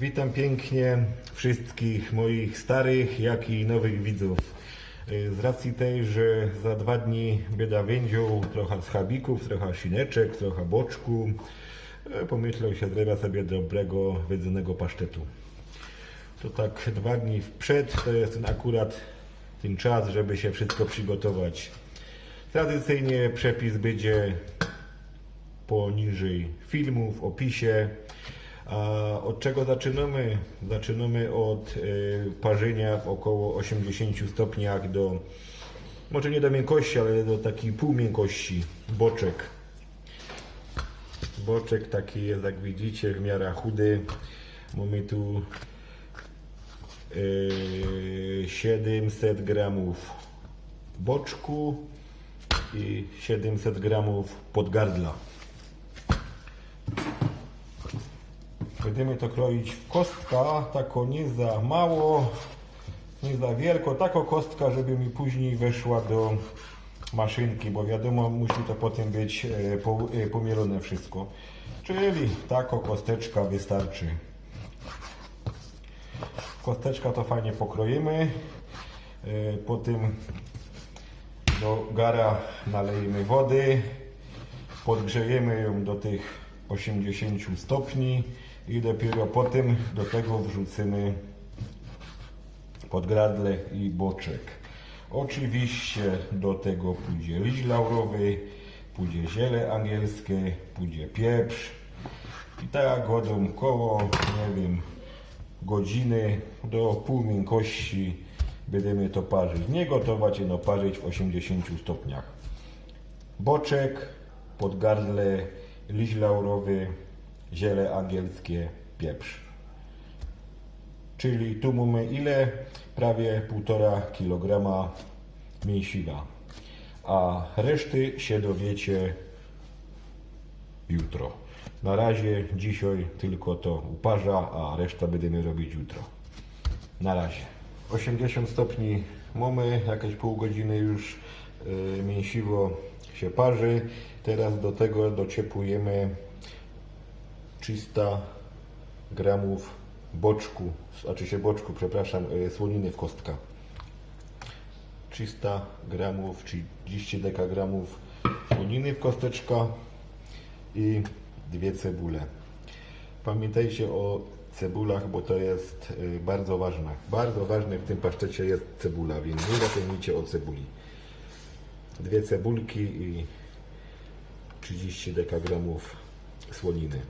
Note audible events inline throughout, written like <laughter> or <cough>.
Witam pięknie wszystkich moich starych, jak i nowych widzów. Y, Z racji tej, że za dwa dni bieda wędził trochę schabików, trochę szyneczek, trochę boczku, y, pomyślał się, zrobię sobie dobrego, wydzonego pasztetu. To tak dwa dni wprzed, to jest ten akurat ten czas, żeby się wszystko przygotować. Tradycyjnie przepis będzie poniżej filmu, w opisie. A od czego zaczynamy? Zaczynamy od y, parzenia w około 80 stopniach do, może nie do miękkości, ale do takiej półmiękkości, boczek. Boczek taki jest, jak widzicie, w miarę chudy. Mamy tu y, 700 gramów boczku i 700 gramów podgardla. Będziemy to kroić w kostka, tako nie za mało, nie za wielko, tako kostka, żeby mi później weszła do maszynki, bo wiadomo, musi to potem być e, e, pomielone wszystko. Czyli tako kosteczka wystarczy. Kosteczka to fajnie pokroimy, e, potem do gara nalejemy wody, podgrzejemy ją do tych 80 stopni i dopiero potem do tego wrzucimy podgradle i boczek. Oczywiście do tego pójdzie liść laurowy, pójdzie ziele angielskie, pójdzie pieprz i tak godą koło, nie wiem, godziny do pół miękkości będziemy to parzyć. Nie gotować, no parzyć w 80 stopniach. Boczek, podgardle, liść laurowy, ziele angielskie, pieprz. Czyli tu mamy ile? Prawie 1,5 kg mięsiwa. A reszty się dowiecie jutro. Na razie dzisiaj tylko to uparza, a reszta będziemy robić jutro. Na razie. 80 stopni mamy, jakieś pół godziny już yy, mięsiwo się parzy. Teraz do tego dociepujemy 300 gramów boczku, znaczy się boczku, przepraszam, yy, słoniny w kostka. 300 gramów, 30 dekagramów słoniny w kosteczka i dwie cebule. Pamiętajcie o cebulach, bo to jest y, bardzo ważne. Bardzo ważne w tym pasztecie jest cebula, więc nie zapomnijcie o cebuli. Dwie cebulki i 30 dekagramów słoniny.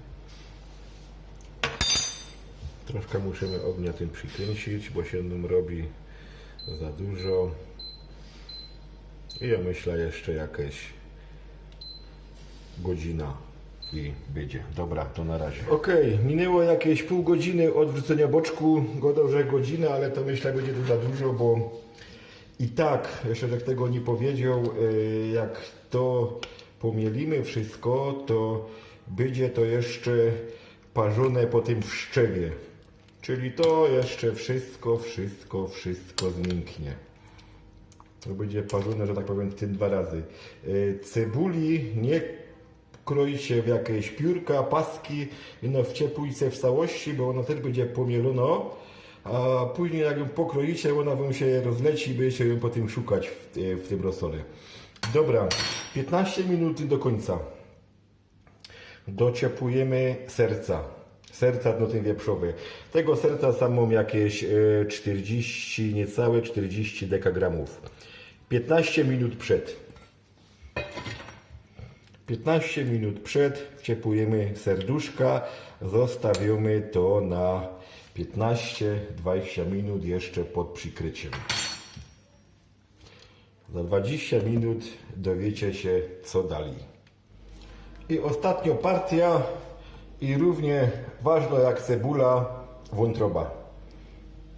Troszkę musimy ognia tym przykręcić, bo się nam robi za dużo. I ja myślę jeszcze jakieś godzina i będzie. Dobra, to na razie. Okej, minęło jakieś pół godziny od wrzucenia boczku. Godą, że godzinę, ale to myślę będzie to za dużo, bo i tak, jeszcze jak tego nie powiedział, y, jak to pomielimy wszystko, to będzie to jeszcze parzone po tym w szczewie. Czyli to jeszcze wszystko, wszystko, wszystko zmięknie. To będzie parzone, że tak powiem, tym dwa razy. Y, Cebuli nie kroicie w jakieś piórka, paski, no w ciepłujce w całości, bo ona też będzie pomielono, a później jak ją pokroicie, ona wam się rozleci i będziecie ją potem szukać w, y, w tym rosole. Dobra, 15 minut do końca. Dociepujemy serca. Serca no ten wieprzowy. Tego serca samą jakieś e, 40, niecałe 40 dekagramów. 15 minut przed. 15 minut przed wciepujemy serduszka. Zostawimy to na 15-20 minut jeszcze pod przykryciem. Za 20 minut dowiecie się co dalej. I ostatnia partia i równie ważna jak cebula, wątroba.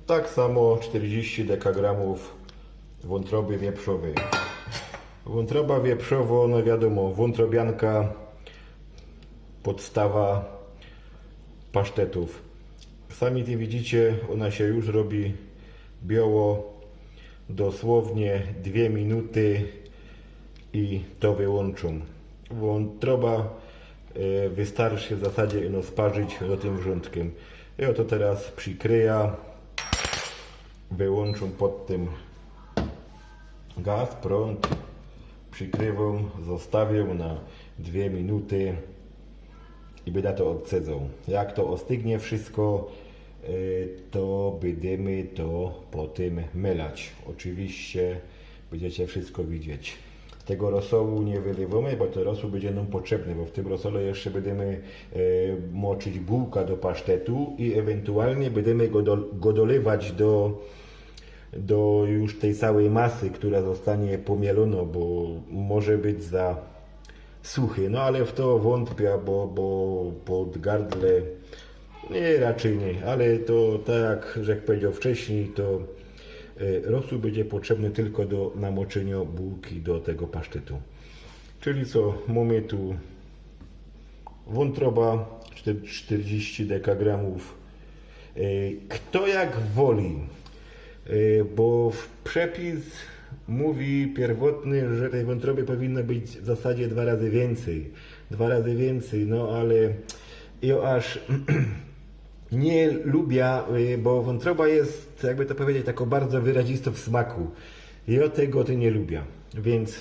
Tak samo 40 dekagramów wątroby wieprzowej. Wątroba wieprzowo, no wiadomo, wątrobianka, podstawa pasztetów. Sami nie widzicie, ona się już robi biało, dosłownie 2 minuty i to wyłączą. Wątroba e, wystarczy w zasadzie no, sparzyć do tym wrzątkiem. I oto teraz przykryję, wyłączę pod tym gaz, prąd, przykrywam, zostawię na dwie minuty i będę to odcedzał. Jak to ostygnie wszystko, y, to będziemy to potem mylać. Oczywiście będziecie wszystko widzieć. Tego rosołu nie wylewamy, bo ten rosół będzie nam potrzebny, bo w tym rosole jeszcze będziemy e, moczyć bułka do pasztetu i ewentualnie będziemy go, do, go dolewać do, do już tej całej masy, która zostanie pomielona, bo może być za suchy. No ale w to wątpię, bo, bo pod gardle nie, raczej nie, ale to tak jak powiedział wcześniej, to rosół będzie potrzebny tylko do namoczenia bułki do tego pasztetu. Czyli co, mamy tu wątroba 40 dekagramów. E, Kto jak woli, E, bo przepis mówi pierwotny, że tej wątroby powinno być w zasadzie dwa razy więcej. Dwa razy więcej, no ale <clears throat> ja aż <clears throat> nie lubię, y, bo wątroba jest, jakby to powiedzieć, taką bardzo wyrazistą w smaku. Ja tego to nie lubię. Więc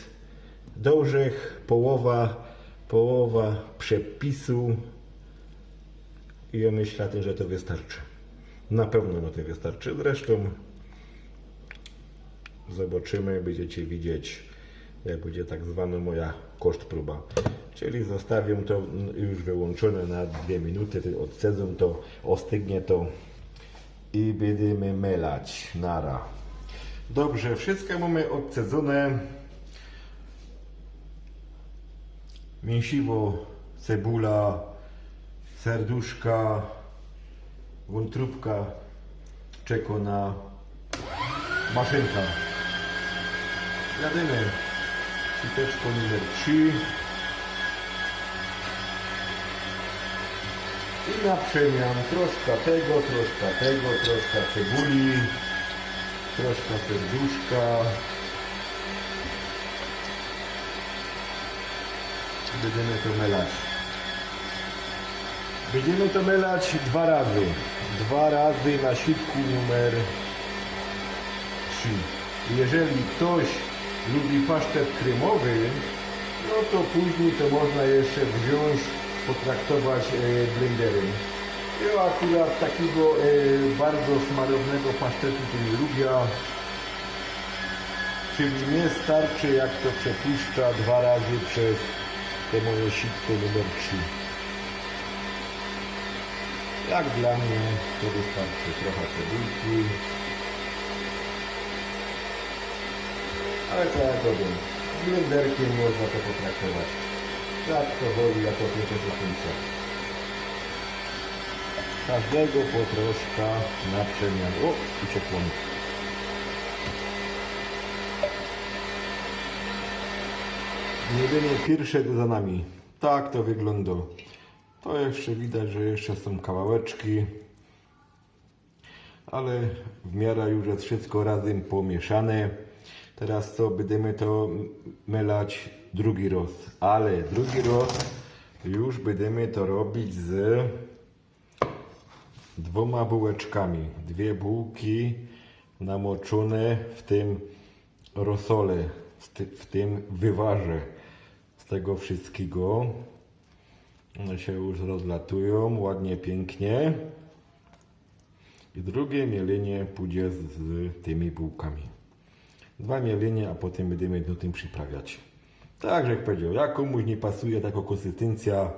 do orzech, połowa, połowa przepisu i ja myślę, że to wystarczy. Na pewno na to wystarczy. Zresztą zobaczymy, będziecie widzieć, jak będzie tak zwana moja koszt próba. Czyli zostawię to już wyłączone na dwie minuty, ty- odcedzę to, ostygnie to i będziemy melać. Nara. Dobrze, wszystko mamy odcedzone. Mięsiwo, cebula, serduszka, wątróbka czeka na maszynka. Jadymy. Siteczko numer 3. I na przemian troszkę tego, troszkę tego, troszkę cebuli, troszkę serduszka. Będziemy to melać. Będziemy to melać dwa razy. Dwa razy na sitku numer 3. Jeżeli ktoś lubi pasztet kremowy, no to później to można jeszcze wziąć, potraktować e, blenderem. Ja akurat takiego e, bardzo smarownego pasztetu to nie lubię. Czyli nie starczy jak to przepuszcza dwa razy przez te moje sitko numer 3. Jak dla mnie to wystarczy trochę cebulki. Ale co ja powiem, blenderkiem można to potraktować. Jak to woli, ja to pieczę do końca. Każdego po troszkę na przemian. O, i ciepło. mi. Jedynie pierwsze za nami. Tak to wygląda. To jeszcze widać, że jeszcze są kawałeczki. Ale w miarę już jest wszystko razem pomieszane. Teraz co, będziemy to melać drugi roz. Ale drugi roz już będziemy to robić z dwoma bułeczkami. Dwie bułki namoczone w tym rosole, w ty- w tym wywarze z tego wszystkiego. One się już rozlatują ładnie, pięknie. I drugie mielenie pójdzie z tymi bułkami. Dwa mielenie, a potem będziemy do tym przyprawiać. Tak, jak powiedział, jak komuś nie pasuje taka konsystencja,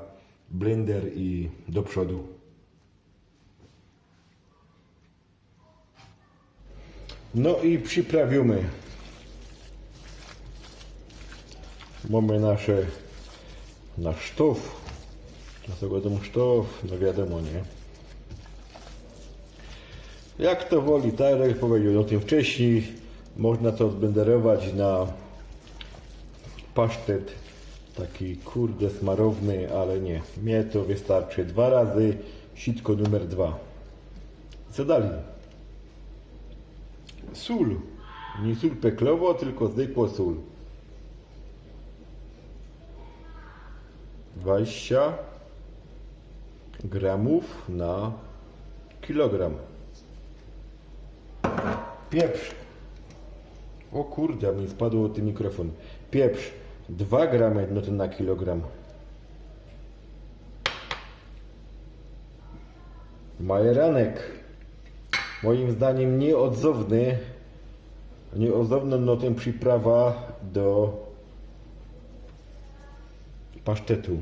blender i do przodu. No i przyprawimy. Mamy nasze nasz sztów. Dlatego ten sztów, no wiadomo, nie? Jak to woli, tak jak powiedział o tym wcześniej, można to zblenderować na pasztet taki kurde smarowny, ale nie. Mnie to wystarczy dwa razy, sitko numer dwa. Co dalej? Sól. Nie sól peklowo, tylko zwykła sól. 20 gramów na kilogram. Pieprz. O kurde, mi spadło ten mikrofon. Pieprz. 2 gramy no to na kilogram. Majeranek. Moim zdaniem nieodzowny. Nieodzowna no ten przyprawa do pasztetu.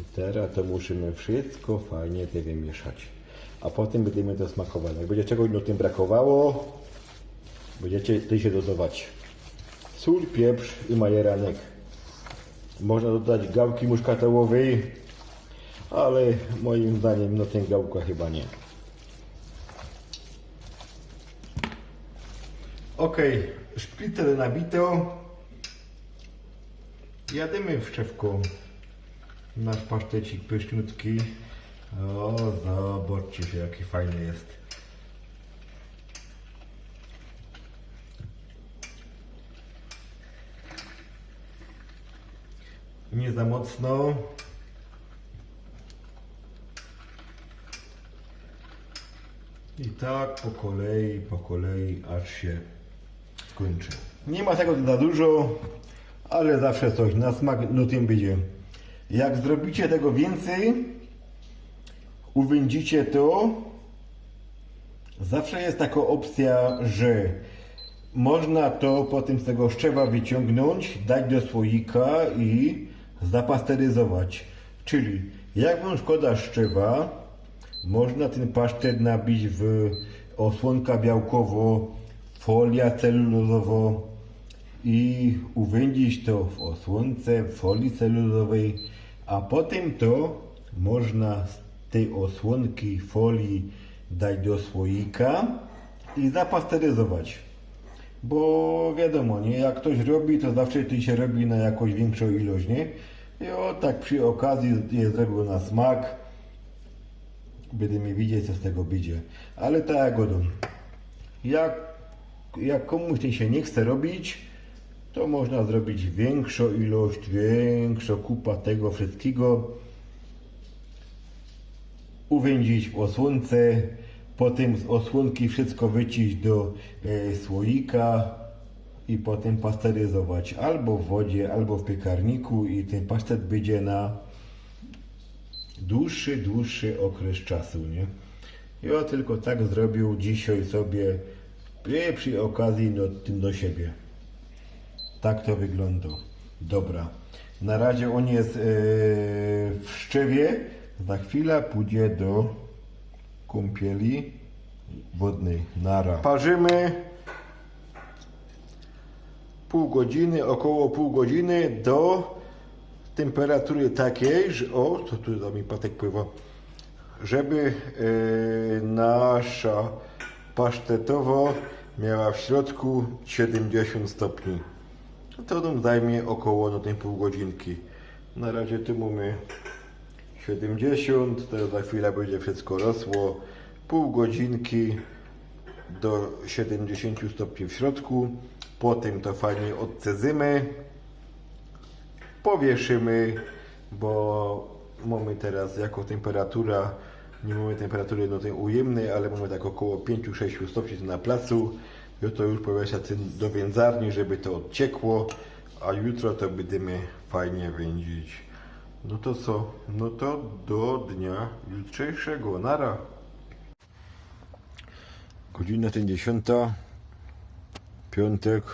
I teraz to musimy wszystko fajnie wymieszać. A potem będziemy to smakować. Jak będzie czegoś no tym brakowało, będziecie ty się dodawać sól, pieprz i majeranek. Można dodać gałki muszkatołowej, ale moim zdaniem no ten gałka chyba nie. Ok, szpicel nabito. Jademy w szczewku. Nasz pasztecik pyszniutki. O, zobaczcie się jaki fajny jest. Nie za mocno. I tak po kolei, po kolei, aż się skończy. Nie ma tego za dużo, ale zawsze coś na smak no tym będzie. Jak zrobicie tego więcej, uwędzicie to, zawsze jest taka opcja, że można to potem z tego szczewa wyciągnąć, dać do słoika i zapasteryzować. Czyli jak wam szkoda szczewa, można ten pasztet nabić w osłonka białkowo, folia celulozowo i uwędzić to w osłonce, w folii celulozowej, a potem to można z tej osłonki folii dać do słoika i zapasteryzować. Bo wiadomo, nie, jak ktoś robi, to zawsze to się robi na jakąś większą ilość, nie? I o tak przy okazji je zrobił na smak. Będziemy widzieć, co z tego będzie. Ale tak jak godą. Jak, jak komuś ten się nie chce robić, to można zrobić większą ilość, większą kupa tego wszystkiego. Uwędzić w osłonce, potem z osłonki wszystko wyciść do e, słoika i potem pasteryzować albo w wodzie, albo w piekarniku i ten pasztet będzie na dłuższy, dłuższy okres czasu, nie? Ja tylko tak zrobił dzisiaj sobie e, przy okazji no, tym do siebie. Tak to wygląda. Dobra. Na razie on jest e, w szczewie. Za chwilę pójdzie do kąpieli wodnej. Nara. Parzymy pół godziny, około pół godziny do temperatury takiej, że o, to tu za mi patek pływa, żeby e, nasza pasztetowo miała w środku 70 stopni. To nam zajmie około no, tej pół godzinki. Na razie tu mamy 70, to za chwilę będzie wszystko rosło. Pół godzinki do 70 stopni w środku. Potem to fajnie odcezymy. Powieszymy, bo mamy teraz jako temperatura, nie mamy temperatury no tej ujemnej, ale mamy tak około 5-6 stopni na placu. Jutro już powiesza do więzarni, żeby to odciekło, a jutro to będziemy fajnie wędzić. No to co? No to do dnia jutrzejszego. Nara. Godzina ten dziesiąta. Piątek.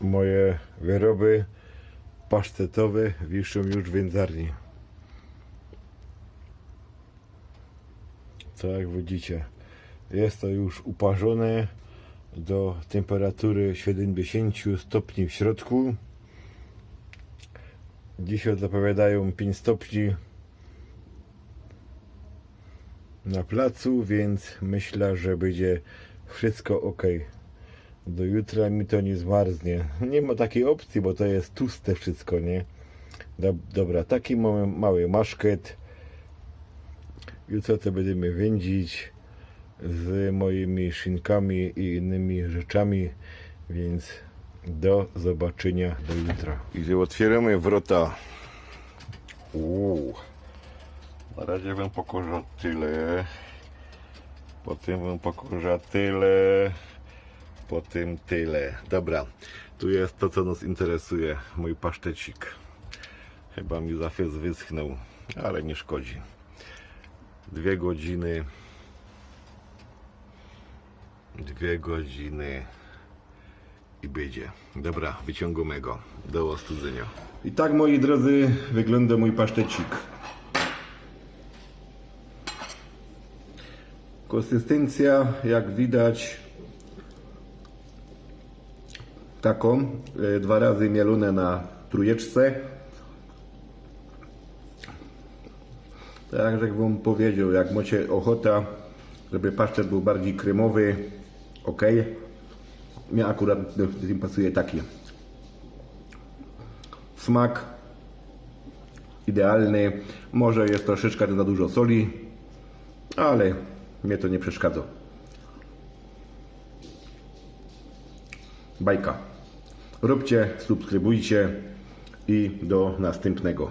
Moje wyroby pasztetowe wiszą już w wędzarni. Co jak widzicie, jest to już uparzone do temperatury 70 stopni w środku. Dzisiaj zapowiadają 5 stopni na placu, więc myślę, że będzie wszystko ok. Do jutra mi to nie zmarznie. Nie ma takiej opcji, bo to jest tłuste wszystko, nie? Dob- Dobra, taki mamy mały maszket. Jutro to będziemy wędzić z moimi szynkami i innymi rzeczami, więc Do zobaczenia do jutra. I otwieramy wrota. Uuu. Na razie wam pokorza tyle. Potem wam pokorza tyle. Potem tyle. Dobra. Tu jest to, co nas interesuje. Mój pasztecik. Chyba mi zafies wyschnął, ale nie szkodzi. Dwie godziny. Dwie godziny i będzie. Dobra, wyciągamy go do ostudzenia. I tak, moi drodzy, wygląda mój pasztecik. Konsystencja, jak widać, taką, e, dwa razy mielone na trójeczce. Tak jak wam powiedział, jak macie ochota, żeby pasztet był bardziej kremowy, ok. Mnie akurat do tym pasuje taki. Smak idealny. Może jest troszeczkę za dużo soli, ale mnie to nie przeszkadza. Bajka. Róbcie, subskrybujcie i do następnego.